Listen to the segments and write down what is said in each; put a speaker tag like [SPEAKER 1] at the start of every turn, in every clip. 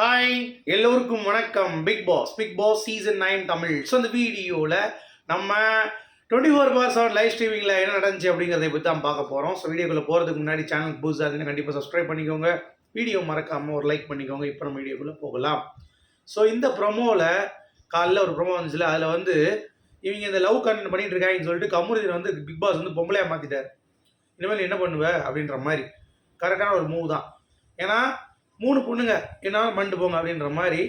[SPEAKER 1] Hi எல்லோருக்கும் வணக்கம். Big boss big boss season nine Tamil. So அந்த வீடியோவில் நம்ம twenty four by seven live ஸ்ட்ரீமிங்கில் என்ன நடந்துச்சு அப்படிங்கிறத பற்றி தான் பார்க்க போகிறோம் ஸோ வீடியோக்குள்ளே போகிறதுக்கு முன்னாடி சேனல் புதுசாக இருந்தீங்கன்னா கண்டிப்பாக சப்ஸ்கிரைப் பண்ணிக்கோங்க. வீடியோ மறக்காமல் ஒரு லைக் பண்ணிக்கோங்க. இப்போ நம்ம வீடியோக்குள்ளே போகலாம். ஸோ இந்த ப்ரொமோவில் காலைல ஒரு ப்ரொமோ வந்துச்சுல. அதில் வந்து இவங்க இந்த லவ் கண்டென்ட் பண்ணிட்டு இருக்காங்கன்னு சொல்லிட்டு கமுருதீன் வந்து பிக் பாஸ் வந்து பொம்பளையாக மாற்றிட்டார் இனிமேல் என்ன பண்ணுவ? அப்படின்ற மாதிரி. கரெக்டான ஒரு மூவ் தான். ஏன்னா மூணு பொண்ணுங்க என்னால் மண்டு போங்க அப்படின்ற மாதிரி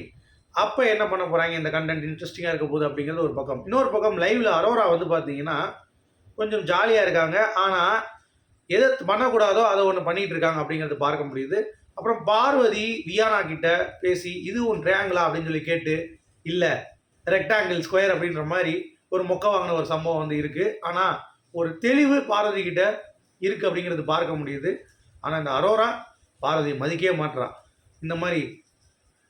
[SPEAKER 1] அப்போ என்ன பண்ண போகிறாங்க இந்த கண்டென்ட் இன்ட்ரெஸ்டிங்காக இருக்க போகுது அப்படிங்கிறது ஒரு பக்கம். இன்னொரு பக்கம் லைவில் அரோரா வந்து பார்த்தீங்கன்னா கொஞ்சம் ஜாலியாக இருக்காங்க. ஆனால் எதை பண்ணக்கூடாதோ அதை ஒன்று பண்ணிகிட்டு இருக்காங்க அப்படிங்கிறது பார்க்க முடியுது. அப்புறம் பார்வதி வியானா கிட்ட பேசி இது உன் ட்ரையாங்கிளா அப்படின்னு சொல்லி கேட்டு இல்லை ரெக்டாங்கிள் ஸ்கொயர் அப்படின்ற மாதிரி ஒரு மொக்க வாங்கின ஒரு சம்பவம் வந்து இருக்குது ஆனால் ஒரு தெளிவு பார்வதி கிட்ட இருக்குது அப்படிங்கிறது பார்க்க முடியுது. ஆனால் இந்த அரோரா பாரதியை மதிக்கவே மாட்டுறான் இந்த மாதிரி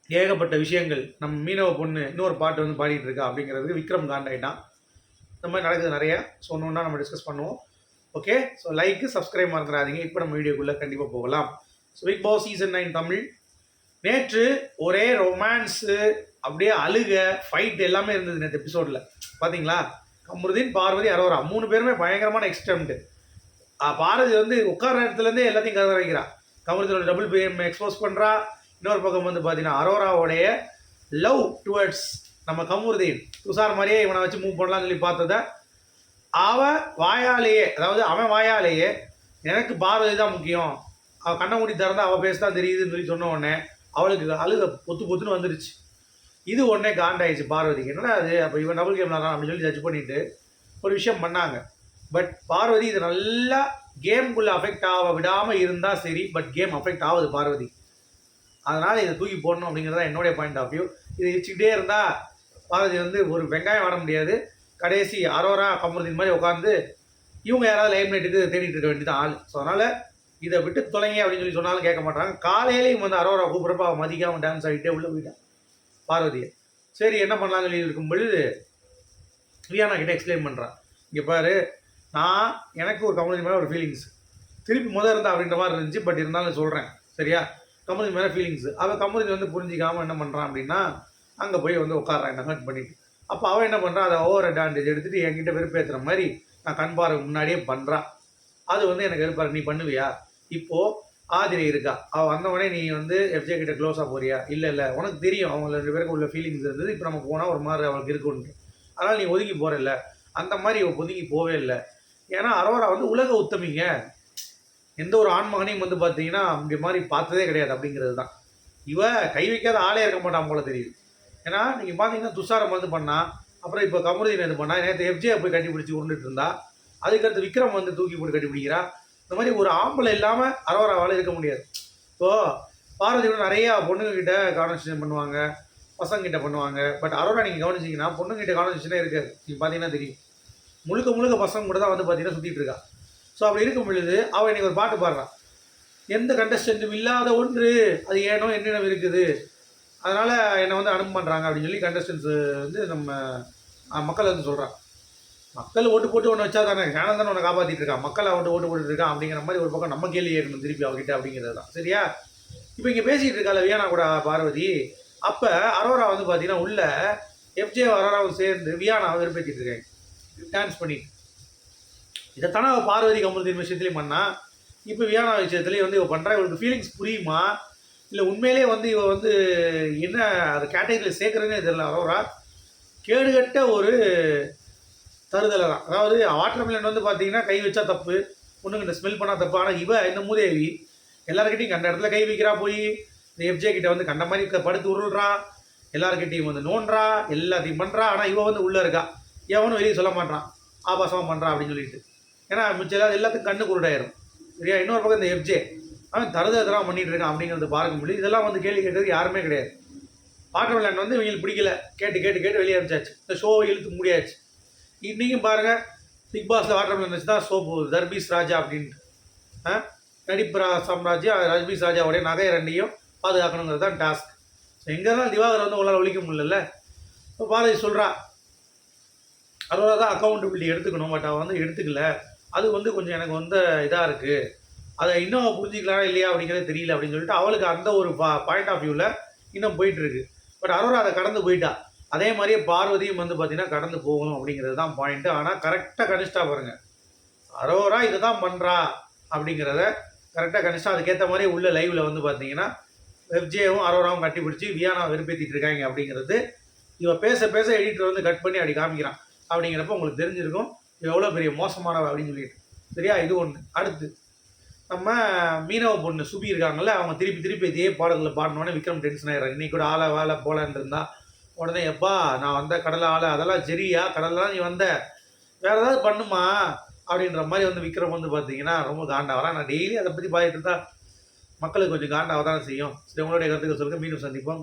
[SPEAKER 1] ஏகப்பட்ட விஷயங்கள் நம்ம மீனவ பொண்ணு இன்னொரு பாட்டு வந்து பாடிட்டு இருக்கா அப்படிங்கிறதுக்கு விக்ரம் காண்டாயிட்டான். இந்த மாதிரி நடக்குது நிறையா. ஸோ ஒன்று நம்ம டிஸ்கஸ் பண்ணுவோம். ஓகே ஸோ லைக்கு சப்ஸ்கிரைப் மறந்துடாதீங்க. இப்போ நம்ம வீடியோக்குள்ளே கண்டிப்பாக போகலாம். So big boss season nine Tamil. நேற்று ஒரே ரொமான்ஸு அப்படியே அழுக ஃபைட் எல்லாமே இருந்தது நேற்று எபிசோடில் பார்த்தீங்களா கமருதீன் பார்வதி அரோரா மூணு பேருமே பயங்கரமான எக்ஸ்டெம்ட்டு பாரதி வந்து உட்கார இடத்துலேருந்தே எல்லாத்தையும் கதை வைக்கிறான் கமருதீனோட டபுள் பிஎம் எக்ஸ்போஸ் பண்ணுறா இன்னொரு பக்கம் வந்து பார்த்தீங்கன்னா அரோராவுடைய லவ் டுவர்ட்ஸ் நம்ம கமருதீன் துஷார் மாதிரியே இவனை வச்சு மூவ் பண்ணலாம்னு சொல்லி பார்த்தத அவன் வாயாலேயே அதாவது அவன் வாயாலேயே எனக்கு பார்வதி தான் முக்கியம். அவள் கண்ணை மூடி திறந்தா அவள் பேச தான் தெரியுதுன்னு சொல்லி சொன்ன உடனே அவளுக்கு அழுக பொத்து பொத்துன்னு வந்துருச்சு. இது உடனே காண்டாயிடுச்சு பார்வதிக்கு. என்னடா அது அப்போ இவன் டபுள் கேம் அப்படின்னு சொல்லி ஜட்ஜ் பண்ணிட்டு ஒரு விஷயம் பண்ணாங்க. பட் பார்வதி இது நல்லா கேம்குள்ளே அஃபெக்ட் ஆக விடாமல் இருந்தால் சரி பட் கேம் அஃபெக்ட் ஆகுது பார்வதி. அதனால் இதை தூக்கி போடணும் அப்படிங்கிறது தான் என்னுடைய பாயிண்ட் ஆஃப் வியூ இதை வச்சுக்கிட்டே இருந்தால் பார்வதி வந்து ஒரு வெங்காயம் வர முடியாது. கடைசி அரோரா கமருதீன் மாதிரி உட்காந்து இவங்க யாராவது லைம் லைட்டுக்கு தேடிட்டு இருக்க வேண்டியது ஆள். ஸோ அதனால் இதை விட்டு தொலைங்க அப்படின்னு சொல்லி சொன்னாலும் கேட்க மாட்டாங்க. காலையிலையும் வந்து அரோரா கூப்பிட்றப்ப அவன் மதிக்காமல் டான்ஸ் ஆகிட்டே உள்ளே போயிட்டான் பார்வதியை. சரி என்ன பண்ணலாம்னு சொல்லி இருக்கும் பொழுது ரியானா கிட்டே எக்ஸ்பிளைன் பண்ணுறான் இங்கே பாரு நான் எனக்கு ஒரு கமலஜி மேலே ஒரு ஃபீலிங்ஸ் திருப்பி முதல் இருந்தா அப்படின்ற மாதிரி இருந்துச்சு பட் இருந்தாலும் சொல்கிறேன் சரியா? கமலஜி மேலே ஃபீலிங்ஸ் அவள் கமலஜி வந்து புரிஞ்சிக்காமல் என்ன பண்ணுறான் அப்படின்னா அங்கே போய் வந்து உட்காடுறான் என்ன ஹர்ட் பண்ணிட்டு. அப்போ அவன் என்ன பண்ணுறான் அதை ஓவர் அட்வான்டேஜ் எடுத்துகிட்டு என்கிட்ட வெறுப்பேற்றுற மாதிரி நான் கண் பார்வை முன்னாடியே பண்ணுறான் அது வந்து எனக்கு வெறுப்பாரு நீ பண்ணுவியா? இப்போது ஆதிரை இருக்கா? அவள் வந்தவொடனே நீ வந்து எஃப்ஜே கிட்ட க்ளோஸாக போறியா? இல்லை இல்லை. உனக்கு தெரியும் அவங்க ரெண்டு பேருக்கு உள்ள ஃபீலிங்ஸ் இருந்தது. இப்போ நம்ம போனால் ஒரு மாதிரி அவளுக்கு இருக்குன்ட்டு அதனால் நீ ஒதுங்கி போகிறல்ல அந்த மாதிரி இவ ஒதுங்கி போவே இல்லை. ஏன்னா அரோரா வந்து உலக உத்தமிங்க. எந்த ஒரு ஆண்மகனையும் வந்து பார்த்தீங்கன்னா இந்த மாதிரி பார்த்ததே கிடையாது அப்படிங்கிறது தான். இவ கை வைக்காத ஆளே இருக்க மாட்டான் போல தெரியுது. ஏன்னா நீங்கள் பார்த்தீங்கன்னா துஷாரம் வந்து பண்ணா அப்புறம் இப்போ கமருதீன் இது பண்ணா நேற்று எஃப்ஜே போய் கண்டுபிடிச்சி உருண்டுட்டு இருந்தா அதுக்கடுத்து விக்ரம் வந்து தூக்கி போட்டு கட்டிபிடிக்கிறா இந்த மாதிரி ஒரு ஆம்பளை இல்லாமல் அரோராவால் இருக்க முடியாது. இப்போ பாரதி கூட நிறையா பொண்ணுங்கக்கிட்ட கான்வர்சேஷன் பண்ணுவாங்க பசங்கக்கிட்ட பண்ணுவாங்க. பட் அரோரா நீங்கள் கவனிச்சிங்கன்னா பொண்ணுங்கிட்ட கான்வர்சேஷனே இருக்காது. நீங்கள் பார்த்தீங்கன்னா தெரியும். முழுக்க முழுக்க பசங்க கூட தான் வந்து பார்த்தீங்கன்னா சுற்றிட்டு இருக்கா. ஸோ அப்படி இருக்கும் பொழுது அவள் இன்றைக்கி ஒரு பாட்டு பாடுறான் எந்த கண்டஸ்டன்ட்டும் இல்லாத ஒன்று அது ஏனோ என்னென்ன இருக்குது. அதனால் என்னை வந்து அனுப்ப பண்ணுறாங்க அப்படின்னு சொல்லி கண்டஸ்டன்ஸு வந்து நம்ம மக்கள் வந்து சொல்கிறான் மக்கள் ஓட்டு போட்டு ஒன்று வச்சா தானே சேனல் தானே ஒன்று காப்பாற்றிட்டு இருக்கான் மக்கள் அவன்ட்டு ஓட்டு போட்டுட்டு இருக்கான் அப்படிங்கிற மாதிரி ஒரு பக்கம் நம்ம கேள்வி ஏறணும் திருப்பி அவகிட்ட அப்படிங்கிறது தான். சரியா? இப்போ இங்கே பேசிகிட்டு இருக்கால வியானா கூட பார்வதி. அப்போ அரோரா வந்து பார்த்தீங்கன்னா உள்ள எஃப்ஜே அரோராவும் சேர்ந்து வியானாவை விருப்பத்திட்டு இருக்காங்க. டான்ஸ் பண்ணிட்டு. இதைத்தானே அவள் பார்வதி கமருதீன் விஷயத்துலேயும் பண்ணா. இப்போ வியானா விஷயத்துலேயும் வந்து இவள் பண்ணுறா இவளுக்கு ஃபீலிங்ஸ் புரியுமா? இல்லை உண்மையிலேயே வந்து இவள் வந்து என்ன அது கேட்டகரியில் சேர்க்குறதுனே தெரியல. அரோரா கேடுகட்ட ஒரு தருதலை தான். அதாவது வாட்டர் மிலன் வந்து பார்த்தீங்கன்னா கை வச்சா தப்பு பொண்ணுங்கிட்ட ஸ்மெல் பண்ணால் தப்பு. ஆனால் இவ இந்த மூதேவி எல்லாருக்கிட்டையும் கண்ட இடத்துல கை வைக்கிறா போய் இந்த எஃப்ஜே கிட்ட வந்து கண்ட மாதிரி படுத்து உருள்றா எல்லாருக்கிட்டையும் வந்து நோன்றா எல்லாத்தையும் பண்ணுறா ஆனால் இவ வந்து உள்ளே இருக்கா. எவனும் வெளியே சொல்ல மாட்டான் ஆபாசமாக பண்ணுறான் அப்படின்னு சொல்லிட்டு. ஏன்னா மிச்சம் எல்லா எல்லாத்துக்கும் கண்ணு குருடாயிரும். சரியா? இன்னொரு பக்கம் இந்த எஃப்ஜே அவன் தருதலாம் பண்ணிகிட்டு இருக்கான் அப்படிங்கிறது பார்க்க முடியும் இதெல்லாம் வந்து கேள்வி கேட்டது யாருமே கிடையாது. வாட்டர் விளையாண்டு வந்து இவங்களுக்கு பிடிக்கல. கேட்டு கேட்டு கேட்டு வெளியே அனுப்பிச்சாச்சு. இந்த ஷோவை இழுத்து முடியாச்சு. இன்றைக்கும் பாருங்கள் பிக் பாஸில் வாட்டர் மிலன் வச்சு தான் ஷோ போகுது. தர்பீஸ் ராஜா அப்படின்ட்டு. நடிப்பு ரா- சாம்ராஜ்யம் ரஜ்பீஸ் ராஜாவுடைய நகை ரெண்டையும் பாதுகாக்கணுங்கிறது தான் டாஸ்க் ஸோ எங்கே தான் திவாகர் வந்து உங்களால் ஒழிக்க முடியல இப்போ பாரதி சொல்கிறா அறுபதா தான் அக்கௌண்டபிலிட்டி எடுத்துக்கணும் பட் அவள் வந்து எடுத்துக்கல. அது வந்து கொஞ்சம் எனக்கு வந்து இதாக இருக்குது அதை இன்னும் அவ புரிஞ்சிக்கலாம் இல்லையா அப்படிங்கிறது தெரியல அப்படின்னு சொல்லிட்டு அவளுக்கு அந்த ஒரு பா பாயிண்ட் ஆஃப் வியூவில் இன்னும் போயிட்டுருக்கு பட் அரோரா அதை கடந்து போயிட்டா. அதே மாதிரியே பார்வதியும் வந்து பார்த்தீங்கன்னா கடந்து போகணும் அப்படிங்கிறது தான் பாயிண்ட்டு ஆனால் கரெக்டாக கணிஷ்டா பாருங்கள் அரோரா இதை தான் பண்ணுறா அப்படிங்கிறத கரெக்டாக கனிஷ்டா அதுக்கேற்ற மாதிரி உள்ள லைவில் வந்து பார்த்தீங்கன்னா வெப்ஜேவும் அரோராவும் கட்டி பிடிச்சி வியானா வெறுப்பேற்றிட்டு இருக்காங்க அப்படிங்கிறது இவன் பேச பேச எடிட்டர் வந்து கட் பண்ணி அப்படி காமிக்கிறான். அப்படிங்கிறப்ப உங்களுக்கு தெரிஞ்சிருக்கும் எவ்வளோ பெரிய மோசமானவ அப்படின்னு சொல்லிட்டு. சரியா? இது ஒன்று அடுத்து நம்ம மீனவ பொண்ணு சுபி இருக்காங்கல்ல அவங்க திருப்பி திருப்பி இதே பாடல்களை பாடினோடனே விக்ரம் டென்ஷன் ஆகிறாங்க இன்னைக்கு கூட ஆளை வேலை போலான்னு இருந்தா உடனே எப்பா நான் வந்த கடலை ஆளை அதெல்லாம் சரியா? கடலாம் நீ வந்த. வேற ஏதாவது பண்ணுமா? அப்படின்ற மாதிரி வந்து விக்ரம் வந்து பார்த்தீங்கன்னா ரொம்ப காண்டாவலாம் நான் டெய்லி அதை பற்றி பாதிட்டு இருந்தால் மக்களுக்கு கொஞ்சம் காண்டாக தானே செய்யும். சரி உங்களுடைய கருத்துக்கள் சொல்லுங்கள் மீண்டும் சந்திப்போம்.